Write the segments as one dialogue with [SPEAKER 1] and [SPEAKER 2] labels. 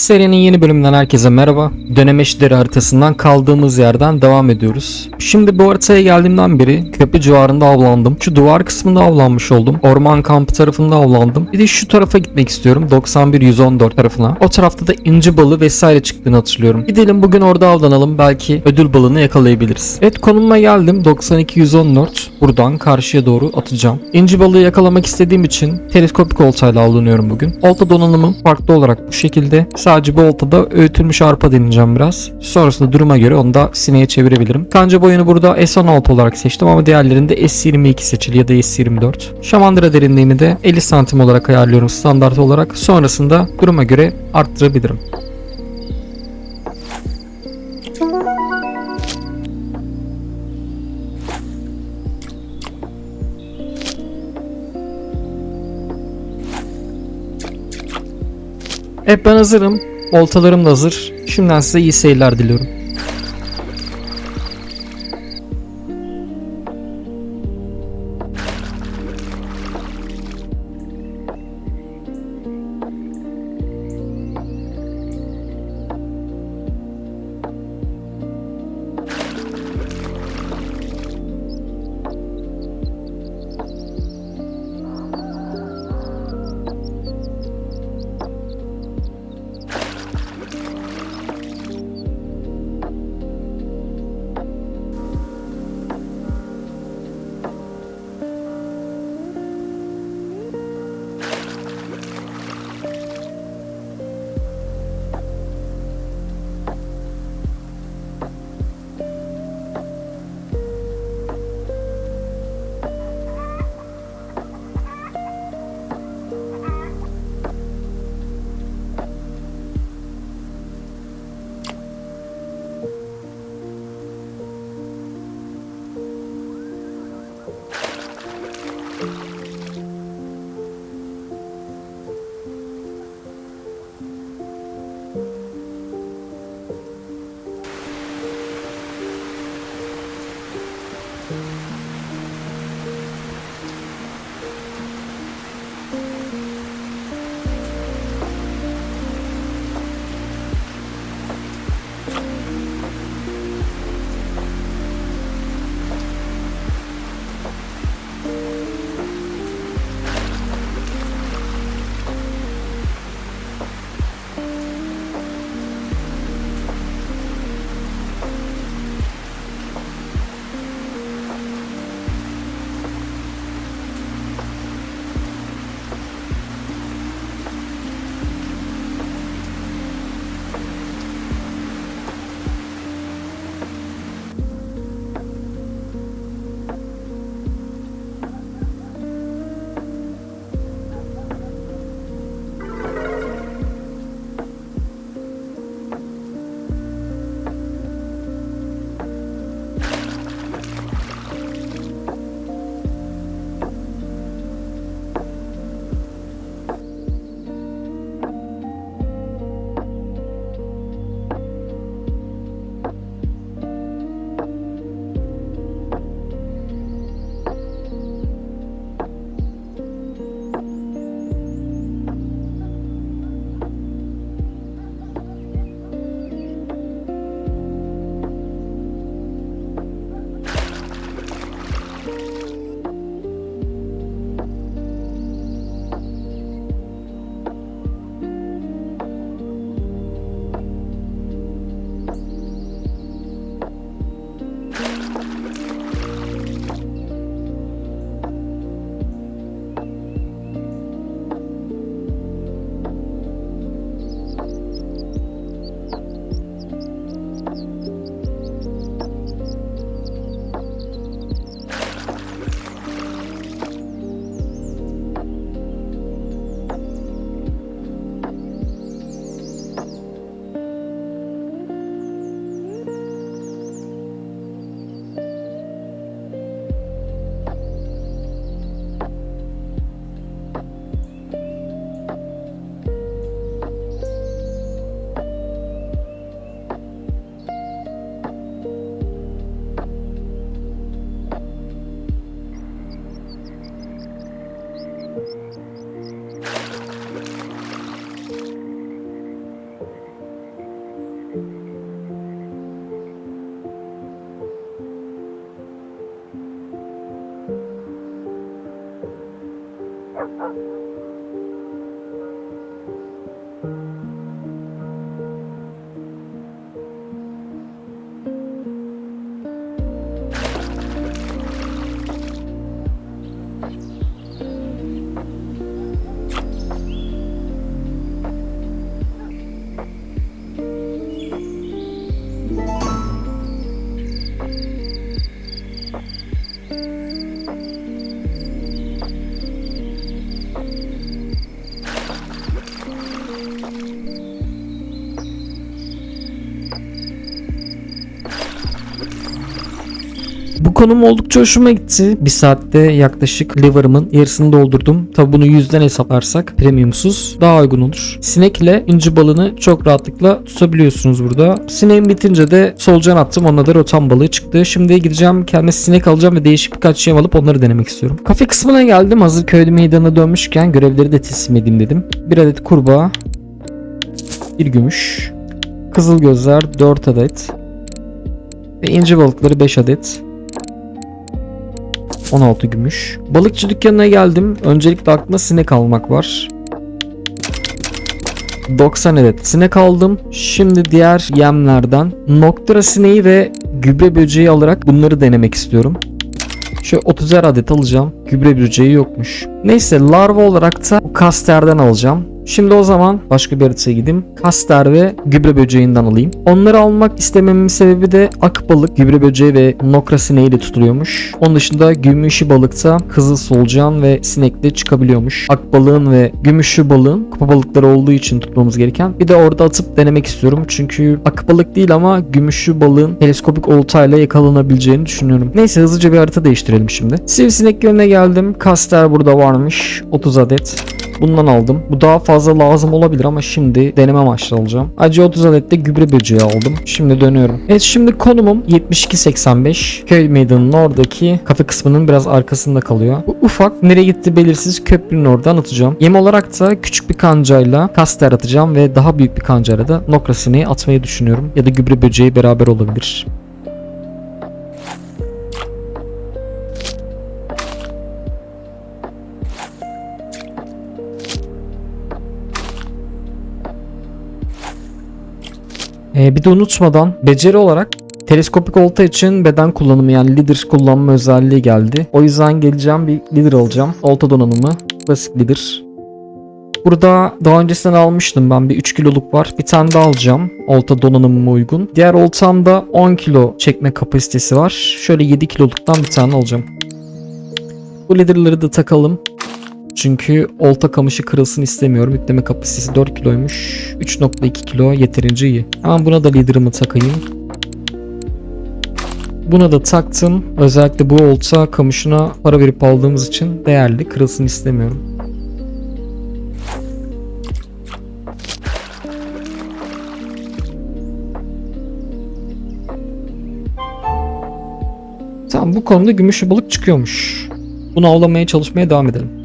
[SPEAKER 1] Serinin yeni bölümünden herkese merhaba. Dönem eşitleri haritasından kaldığımız yerden devam ediyoruz. Şimdi bu haritaya geldiğimden beri köprü civarında avlandım. Şu duvar kısmında avlanmış oldum. Orman kampı tarafında avlandım. Bir de şu tarafa gitmek istiyorum. 91-114 tarafına. O tarafta da inci balı vesaire çıktığını hatırlıyorum. Gidelim bugün orada avlanalım. Belki ödül balını yakalayabiliriz. Evet konumuma geldim. 92-114. Buradan karşıya doğru atacağım. İnci balığı yakalamak istediğim için teleskopik oltayla avlanıyorum bugün. Olta donanımım farklı olarak bu şekilde. Sadece bu oltada öğütülmüş arpa deneyeceğim biraz. Sonrasında duruma göre onu da sineğe çevirebilirim. Kanca boyunu burada S16 olarak seçtim ama diğerlerinde S22 seçili ya da S24. Şamandıra derinliğini de 50 santim olarak ayarlıyorum standart olarak. Sonrasında duruma göre arttırabilirim. Evet ben hazırım. Oltalarım da hazır. Şimdiden size iyi seyirler diliyorum. 哈。Konum oldukça hoşuma gitti. Bir saatte yaklaşık liver'ımın yarısını doldurdum. Tabi bunu yüzden hesaplarsak premiumsuz daha uygun olur. Sinekle inci balığını çok rahatlıkla tutabiliyorsunuz burada. Sineğin bitince de solucan attım. Onunla da rotan balığı çıktı. Şimdi gideceğim kendime sinek alacağım ve değişik birkaç şey alıp onları denemek istiyorum. Kafe kısmına geldim. Hazır köylü meydanına dönmüşken görevleri de teslim edeyim dedim. Bir adet kurbağa, bir gümüş, kızıl gözler 4 adet ve inci balıkları 5 adet. 16 gümüş. Balıkçı dükkanına geldim. Öncelikle aklıma sinek almak var. 90 adet sinek aldım. Şimdi diğer yemlerden Noctura sineği ve gübre böceği alarak bunları denemek istiyorum. Şu 30'er adet alacağım. Gübre böceği yokmuş. Neyse larva olarak da kasterden alacağım. Şimdi o zaman başka bir haritaya gideyim. Kaster ve gübre böceğinden alayım. Onları almak istememin sebebi de akbalık, gübre böceği ve nokra sineği de tutuluyormuş. Onun dışında gümüşü balıkta kızıl solucan ve sinekle çıkabiliyormuş. Akbalığın ve gümüşü balığın kupa balıkları olduğu için tutmamız gereken. Bir de orada atıp denemek istiyorum. Çünkü akbalık değil ama gümüşü balığın teleskopik oltayla yakalanabileceğini düşünüyorum. Neyse hızlıca bir harita değiştirelim şimdi. Sivrisinek yönüne geldim. Kaster burada varmış. 30 adet. Bundan aldım. Bu daha fazla lazım olabilir ama şimdi deneme amaçlı alacağım. Acı 30 adet de gübre böceği aldım. Şimdi dönüyorum. Evet şimdi konumum 7285. Köy meydanının oradaki kafe kısmının biraz arkasında kalıyor. Bu ufak nereye gitti belirsiz köprünün oradan atacağım. Yem olarak da küçük bir kancayla kaster atacağım ve daha büyük bir kancayla da nokra sineği atmayı düşünüyorum. Ya da gübre böceği beraber olabilir. Ee, bir de unutmadan beceri olarak teleskopik olta için beden kullanımı yani leader kullanma özelliği geldi. O yüzden geleceğim bir leader alacağım. Olta donanımı klasik leader. Burada daha öncesinden almıştım ben bir 3 kiloluk var. Bir tane daha alacağım. Olta donanımıma uygun. Diğer oltamda 10 kilo çekme kapasitesi var. Şöyle 7 kiloluktan bir tane alacağım. Bu leader'ları da takalım. Çünkü olta kamışı kırılsın istemiyorum. Yükleme kapasitesi 4 kiloymuş. 3.2 kilo yeterince iyi. Hemen buna da leader'ımı takayım. Buna da taktım. Özellikle bu olta kamışına para verip aldığımız için değerli. Kırılsın istemiyorum. Tamam bu konuda gümüşlü balık çıkıyormuş. Bunu avlamaya çalışmaya devam edelim.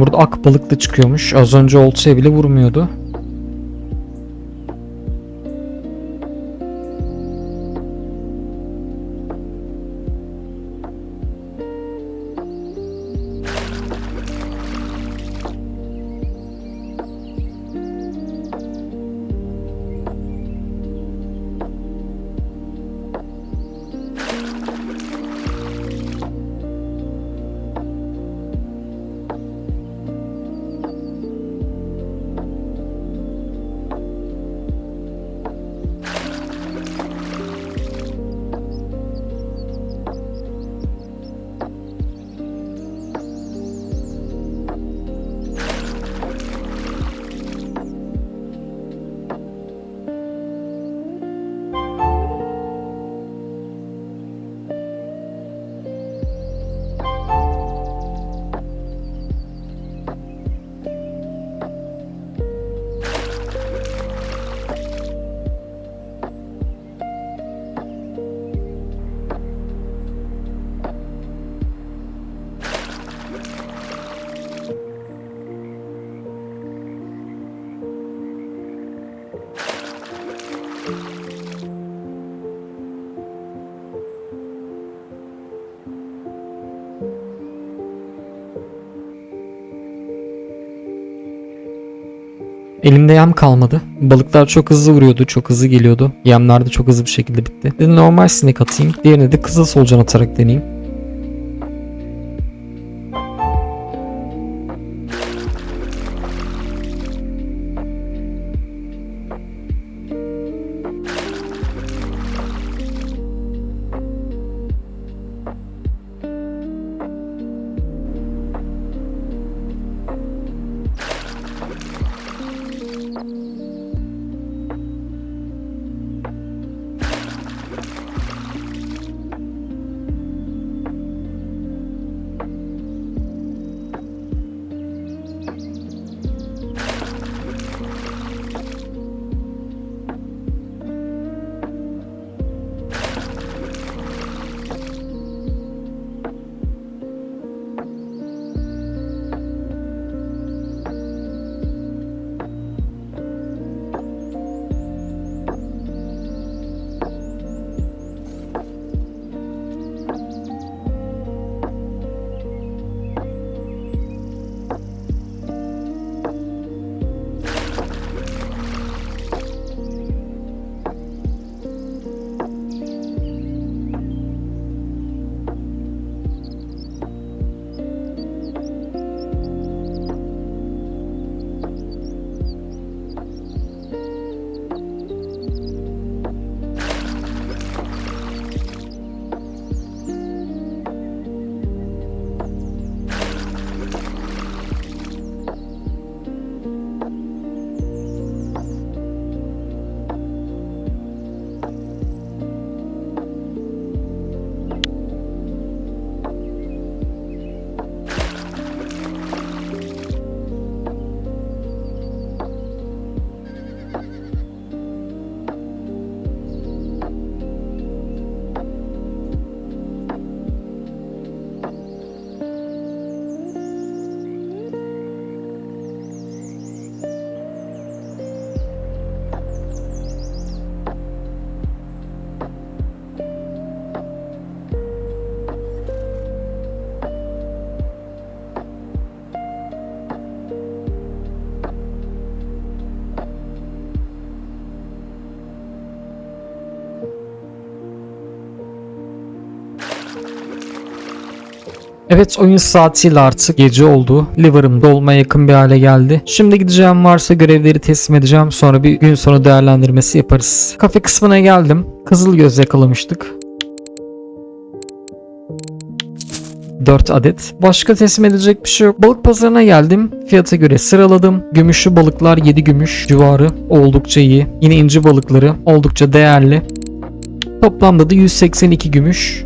[SPEAKER 1] Burada ak balık da çıkıyormuş. Az önce oltaya bile vurmuyordu. Elimde yem kalmadı. Balıklar çok hızlı vuruyordu, çok hızlı geliyordu. Yemler de çok hızlı bir şekilde bitti. Dedim normal sinek atayım. Diğerine de kızıl solucan atarak deneyeyim. Evet oyun saatiyle artık gece oldu. Liver'ım dolmaya yakın bir hale geldi. Şimdi gideceğim varsa görevleri teslim edeceğim. Sonra bir gün sonu değerlendirmesi yaparız. Kafe kısmına geldim. Kızıl göz yakalamıştık. 4 adet. Başka teslim edilecek bir şey yok. Balık pazarına geldim. Fiyata göre sıraladım. Gümüşlü balıklar 7 gümüş civarı. Oldukça iyi. Yine inci balıkları oldukça değerli. Toplamda da 182 gümüş.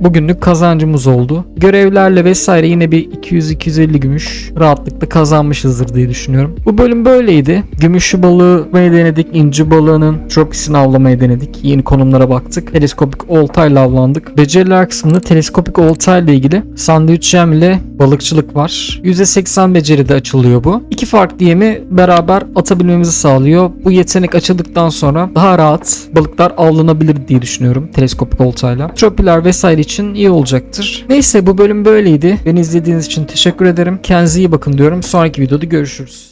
[SPEAKER 1] Bugünlük kazancımız oldu. Görevlerle vesaire yine bir 200-250 gümüş rahatlıkla kazanmışızdır diye düşünüyorum. Bu bölüm böyleydi. Gümüşlü balığı denedik. inci balığının tropisini avlamayı denedik. Yeni konumlara baktık. Teleskopik oltayla avlandık. Beceriler kısmında teleskopik oltayla ilgili sandviç yem ile balıkçılık var. %80 beceride açılıyor bu. İki farklı yemi beraber atabilmemizi sağlıyor. Bu yetenek açıldıktan sonra daha rahat balıklar avlanabilir diye düşünüyorum teleskopik oltayla. Tropiler vesaire için iyi olacaktır. Neyse bu bölüm böyleydi. Beni izlediğiniz için teşekkür ederim. Kendinize iyi bakın diyorum. Sonraki videoda görüşürüz.